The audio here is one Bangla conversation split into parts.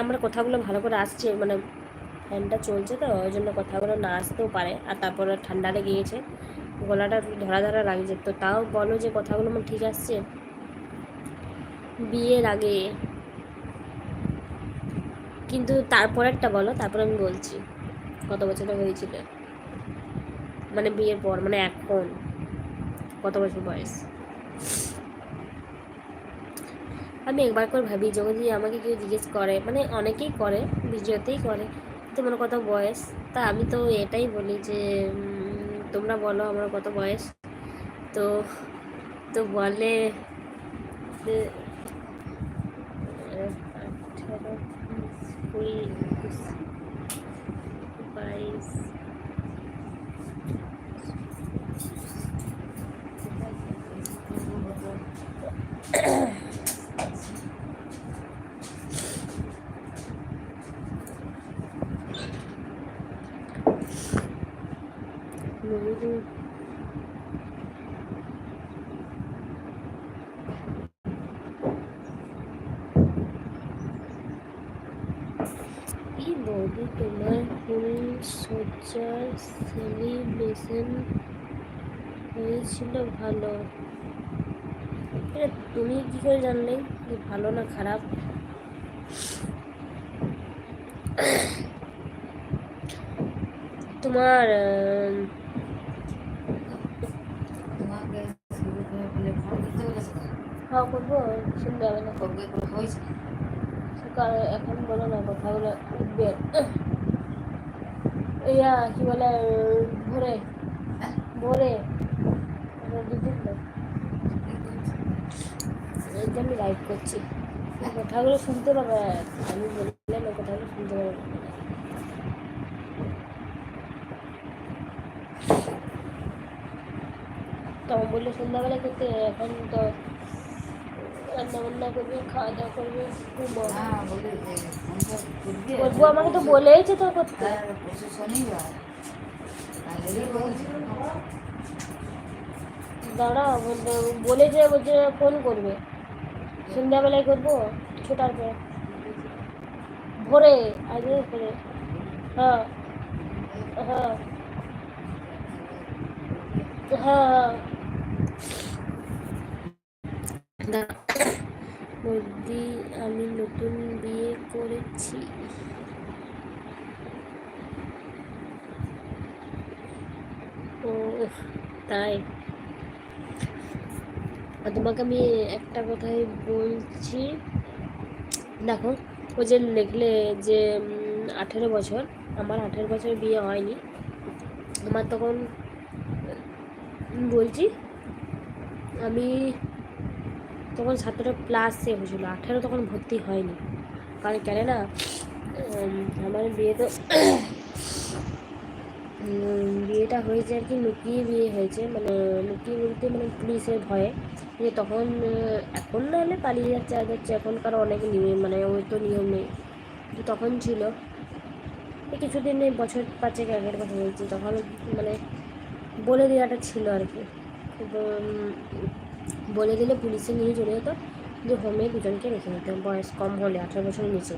আমার কথাগুলো ভালো করে আসছে মানে ফ্যানটা চলছে তো, ওই জন্য কথাগুলো না আসতেও পারে। আর তারপরে ঠান্ডা লেগে গেছে গলাটা ধরা ধরা লাগছে। তো তাও বলো যে কথাগুলো আমার ঠিক আসছে? বিয়ের আগে। কিন্তু তারপরেরটা বলো, তারপর আমি বলছি। কত বছরে হয়েছিল? মানে বিয়ের পর মানে এখন। কত বছর বয়স? আমি একবার করে ভাবি, যখন যদি আমাকে কেউ জিজ্ঞেস করে মানে অনেকেই করে ভিডিওতেই করে তোমার কত বয়স? তা আমি তো এটাই বলি যে তোমরা বলো আমার কত বয়স? তো তো বলে আঠারো কুড়ি বাইশ কি বৌদি তোমার ফুল সজ্জার সেলিব্রেশন হয়েছিল ভালো এটা তুমি কি করে জানলে যে ভালো না খারাপ তোমার আহ, তোমাকে শুরু করে বলে ফোন করতে বলেছে তো? হ্যাঁ করব শুনতে হবে না। কবে করে হয়েছে। সকাল এখন বলো না কথাগুলো উঠবে। ইয়া কি বলে ভোরে? ভোরে তো। এই যে আমি লাইভ করছি। কথাগুলো শুনতে পাবে আমি বললে না কথাগুলো শুনতে পাবে। তখন বললে সন্ধ্যাবেলা করতে এখন তো রান্না বান্না করবে খাওয়া দাওয়া করবে ঘুমো হ্যাঁ করব? আমাকে তো বলেইছে তো করতে। শনিবার কালেরই বলছি। দাঁড়া বলে যে বলছে ফোন করবে। সন্ধ্যাবেলায় করব ছোটার পর। ভোরে আগে করে হ্যাঁ হ্যাঁ। হ্যাঁ বৌদি আমি নতুন বিয়ে করেছি। ও তাই। তোমাকে আমি একটা কথাই বলছি। দেখো ও যে লিখলে যে আঠেরো বছর, আমার আঠেরো বছর বিয়ে হয়নি। আমার তখন বলছি, আমি তখন সতেরো প্লাসে হয়েছিল। আঠেরো তখন ভর্তি হয়নি। কারণ কেন না আমার বিয়ে তো বিয়েটা হয়েছে আর কি, লুকিয়ে বিয়ে হয়েছে। মানে লুকিয়ে বলতে মানে পুলিশের ভয়ে। যে তখন এখন না হলে পালিয়ে যাচ্ছে আর যাচ্ছে এখনকার অনেক নিয়ম মানে ওই তো নিয়ম নেই। কিন্তু তখন ছিল। কিছুদিন এই বছর পাঁচেক আগের কথা বলছি। তখন মানে বলে দেওয়াটা ছিল আর কি। বলে দিলে পুলিশে নিয়ে চলে যেত। যে হোমে দুজনকে রেখে দিত বয়স কম হলে আঠারো বছরের নিচে।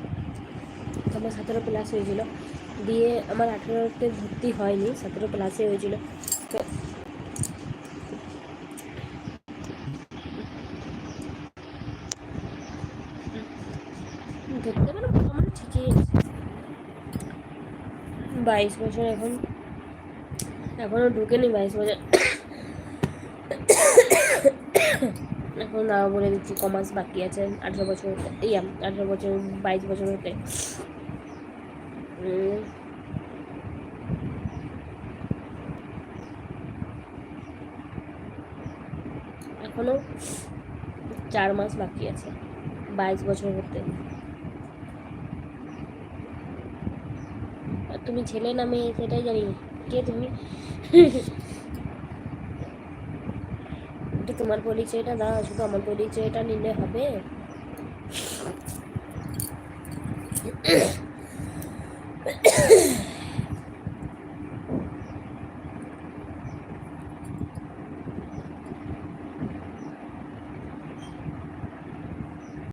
আমার সতেরো প্লাস হয়েছিল। দিয়ে আমার আঠেরোতে ভর্তি হয়নি। সতেরো প্লাসে হয়েছিল। ধরতে মোটামুটি ঠিকই বাইশ বছর এখন। এখনও ঢুকেনি বাইশ বছর। এখন তাও বলে দিচ্ছি কমাস বাকি আছে, আঠেরো বছর হতে, ইয়া, আঠেরো বছর, বাইশ বছর হতে। এখনও চার মাস বাকি আছে, বাইশ বছর হতে। তুমি ছেলে না মেয়ে, সেটাই জানি। কে তুমি? একটু তোমার পরিচয়টা না শুধু আমার পরিচয়টা নিলে হবে